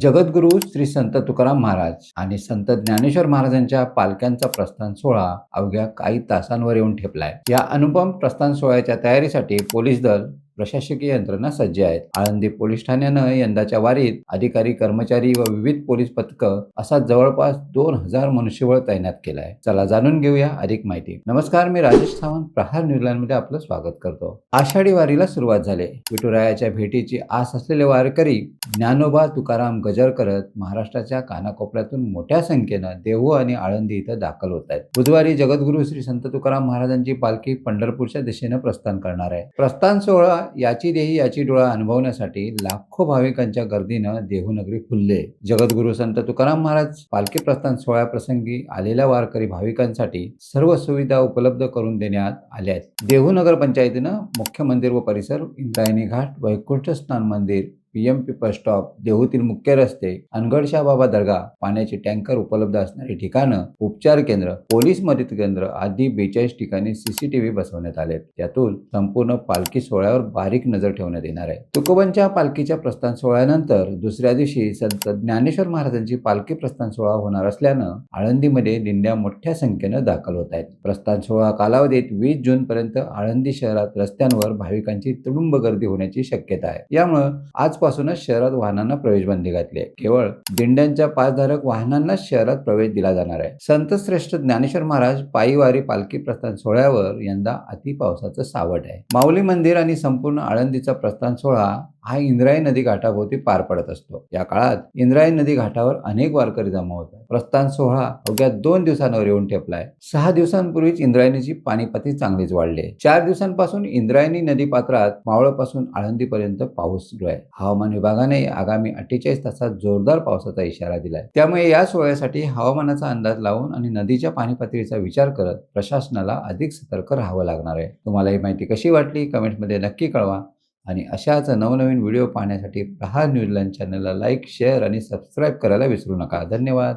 जगद्गुरू श्री संत तुकाराम महाराज आणि संत ज्ञानेश्वर महाराजांच्या पालख्यांचा प्रस्थान सोहळा अवघ्या काही तासांवर येऊन ठेपलाय. या अनुपम प्रस्थान सोहळ्याच्या तयारीसाठी पोलीस दल प्रशासकीय यंत्रणा सज्ज आहेत. आळंदी पोलीस ठाण्यानं यंदाच्या वारीत अधिकारी कर्मचारी व विविध पोलीस पथकं असा जवळपास दोन हजार मनुष्यबळ तैनात केला आहे चला जाणून घेऊया अधिक माहिती. नमस्कार मी राजेश सावंत प्रहार न्यूझीलंडमध्ये आपलं स्वागत करतो. आषाढी वारीला सुरुवात झाली. विठुरायाच्या भेटीची आस असलेले वारकरी ज्ञानोबा तुकाराम गजर करत महाराष्ट्राच्या कानाकोपऱ्यातून मोठ्या संख्येनं देहू आणि आळंदी इथं दाखल होत आहेत. बुधवारी जगद्गुरू श्री संत तुकाराम महाराजांची पालखी पंढरपूरच्या दिशेनं प्रस्थान करणार आहे. प्रस्थान सोहळा याची देही याची डोळा अनुभवण्यासाठी लाखो भाविकांच्या गर्दीनं देहूनगरी फुलले. जगद्गुरु संत तुकाराम महाराज पालखी प्रस्थान सोहळ्याप्रसंगी आलेल्या वारकरी भाविकांसाठी सर्व सुविधा उपलब्ध करून देण्यात आल्या आहेत. देहू नगर पंचायतीनं मुख्य मंदिर व परिसर इंद्रायणी घाट वैकुंठ स्नान मंदिर पीएमपी बस स्टॉप देहूतील मुख्य रस्ते अनगडशा बाबा दर्गा पाण्याचे टँकर उपलब्ध असणारी ठिकाणं उपचार केंद्र पोलीस मदत केंद्र आदी बेचाळीस ठिकाणी सीसीटीव्ही बसवण्यात आले त्यातून संपूर्ण पालखी सोहळ्यावर बारीक नजर ठेवण्यात येणार आहे. तुकोबांच्या पालखीच्या प्रस्थान सोहळ्यानंतर दुसऱ्या दिवशी संत ज्ञानेश्वर महाराजांची पालखी प्रस्थान सोहळा होणार असल्यानं आळंदीमध्ये दिंड्या मोठ्या संख्येनं दाखल होत आहेत. प्रस्थान सोहळा कालावधीत वीस जून पर्यंत आळंदी शहरात रस्त्यांवर भाविकांची तुडुंब गर्दी होण्याची शक्यता आहे. यामुळं आजपासूनच शहरात वाहनांना प्रवेशबंदी घातली आहे. केवळ दिंड्यांच्या पासधारक वाहनांनाच शहरात प्रवेश दिला जाणार आहे. संत श्रेष्ठ ज्ञानेश्वर महाराज पायीवारी पालखी प्रस्थान सोहळ्यावर यंदा अति पावसाचं सावट आहे. माऊली मंदिर आणि संपूर्ण आळंदीचा प्रस्थान सोहळा हा इंद्रायणी नदी घाटाभोवती पार पडत असतो. या काळात इंद्रायणी नदी घाटावर अनेक वारकरी जमा होतात प्रस्थान सोहळा अवघ्या दोन दिवसांवर येऊन ठेपलाय. सहा दिवसांपूर्वीच इंद्रायणीची पाणीपाती चांगलीच वाढली आहे. चार दिवसांपासून इंद्रायणी नदी पात्रात मावळपासून आळंदीपर्यंत पाऊस सुरू आहे. हवामान विभागाने आगामी अठ्ठेचाळीस तासात जोरदार पावसाचा इशारा दिलाय. त्यामुळे या सोहळ्यासाठी हवामानाचा अंदाज लावून आणि नदीच्या पाणी पातळीचा विचार करत प्रशासनाला अधिक सतर्क राहावं लागणार आहे. तुम्हाला ही माहिती कशी वाटली? कमेंटमध्ये नक्की कळवा. आणि अशाच नवनवीन व्हिडिओ पाहण्यासाठी प्रहार न्यूझीलंड चॅनलला लाईक शेअर आणि सबस्क्राईब करायला विसरू नका. धन्यवाद.